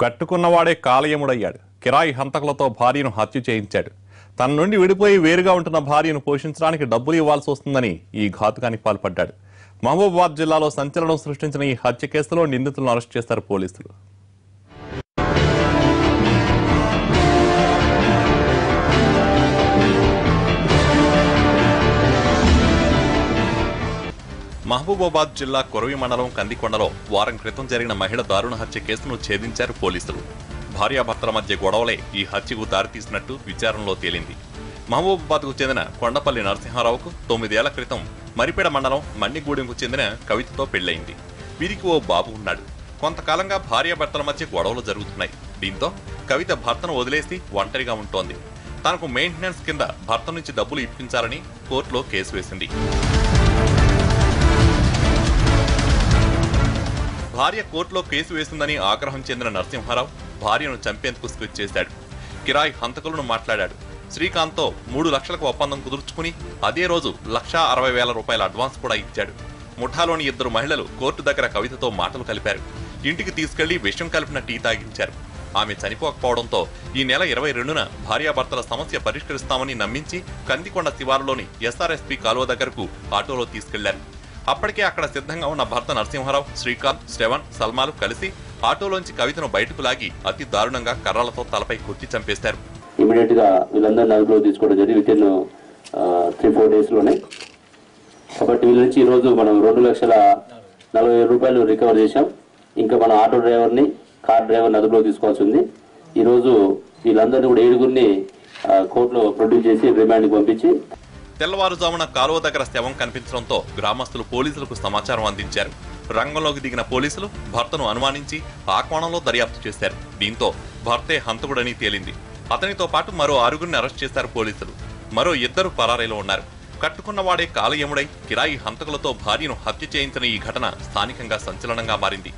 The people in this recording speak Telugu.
కట్టుకున్నవాడే కాలయముడయ్యాడు. కిరాయి హంతకులతో భార్యను హత్య చేయించాడు. తన నుండి విడిపోయి వేరుగా ఉంటున్న భార్యను పోషించడానికి డబ్బులు ఇవ్వాల్సి వస్తుందని ఈ ఘాతుకానికి పాల్పడ్డాడు. మహబూబాబాద్ జిల్లాలో సంచలనం సృష్టించిన ఈ హత్య కేసులో నిందితులను అరెస్ట్ చేశారు పోలీసులు. మహబూబాబాద్ జిల్లా కొరవి మండలం కందికొండలో వారం క్రితం జరిగిన మహిళ దారుణ హత్య కేసును ఛేదించారు పోలీసులు. భార్యాభర్తల మధ్య గొడవలే ఈ హత్యకు దారితీసినట్టు విచారణలో తేలింది. మహబూబాబాద్కు చెందిన కొండపల్లి నరసింహారావుకు తొమ్మిదేళ్ళ క్రితం మరిపేడ మండలం మన్నిగూడెంకు చెందిన కవితతో పెళ్ళయింది వీరికి ఓ బాబు ఉన్నాడు. కొంతకాలంగా భార్యాభర్తల మధ్య గొడవలు జరుగుతున్నాయి. దీంతో కవిత భర్తను వదిలేసి ఒంటరిగా ఉంటోంది. తనకు మెయింటెనెన్స్ కింద భర్త నుంచి డబ్బులు ఇప్పించాలని కోర్టులో కేసు వేసింది. భార్య కోర్టులో కేసు వేసిందని ఆగ్రహం చెందిన నరసింహారావు భార్యను చంపేందుకు స్కెచ్ చేశాడు. కిరాయి హంతకులను మాట్లాడాడు. శ్రీకాంత్తో మూడు లక్షలకు ఒప్పందం కుదుర్చుకుని అదే రోజు లక్షా అరవై వేల రూపాయల అడ్వాన్స్ కూడా ఇచ్చాడు. ముఠాలోని ఇద్దరు మహిళలు కోర్టు దగ్గర కవితతో మాటలు కలిపారు. ఇంటికి తీసుకెళ్ళి విషం కలిపిన టీ తాగించారు. ఆమె చనిపోకపోవడంతో ఈ నెల ఇరవై రెండున భార్యాభర్తల సమస్య పరిష్కరిస్తామని నమ్మించి కందికొండ శివారులోని ఎస్ఆర్ఎస్పీ కాలువ దగ్గరకు ఆటోలో తీసుకెళ్ళారు. అప్పటికే అక్కడ సిద్ధంగా ఉన్న భర్త నరసింహారావు శ్రీకాంత్ శ్రవణ్ సల్మాలు కలిసి ఆటోలోంచి కవితను బయటకు లాగి అతి దారుణంగా కర్రలతో తలపై కొట్టి చంపేశారు ఇమీడియట్గా వీళ్ళందరూ అదుపులో తీసుకోవడం జరిగింది. విత్ ఇన్ త్రీ ఫోర్ డేస్లోనే. కాబట్టి వీళ్ళ నుంచి ఈరోజు మనం రెండు లక్షల నలభై వేల రూపాయలు రికవర్ చేశాం. ఇంకా మన ఆటో డ్రైవర్ని కార్ డ్రైవర్ని అదుపులో తీసుకోవాల్సి ఉంది. ఈరోజు వీళ్ళందరినీ కూడా ఏడుగురిని కోర్టులో ప్రొడ్యూస్ చేసి రిమాండ్కి పంపించి తెల్లవారుజామున కాలువ దగ్గర శవం కనిపించడంతో గ్రామస్తులు పోలీసులకు సమాచారం అందించారు. రంగంలోకి దిగిన పోలీసులు భర్తను అనుమానించి ఆ కోణంలో దర్యాప్తు చేశారు. దీంతో భర్తే హంతకుడని తేలింది. అతనితో పాటు మరో ఆరుగురిని అరెస్ట్ చేశారు పోలీసులు. మరో ఇద్దరు పరారీలో ఉన్నారు. కట్టుకున్నవాడే కాలయముడై కిరాయి హంతకులతో భార్యను హత్య చేయించిన ఈ ఘటన స్థానికంగా సంచలనంగా మారింది.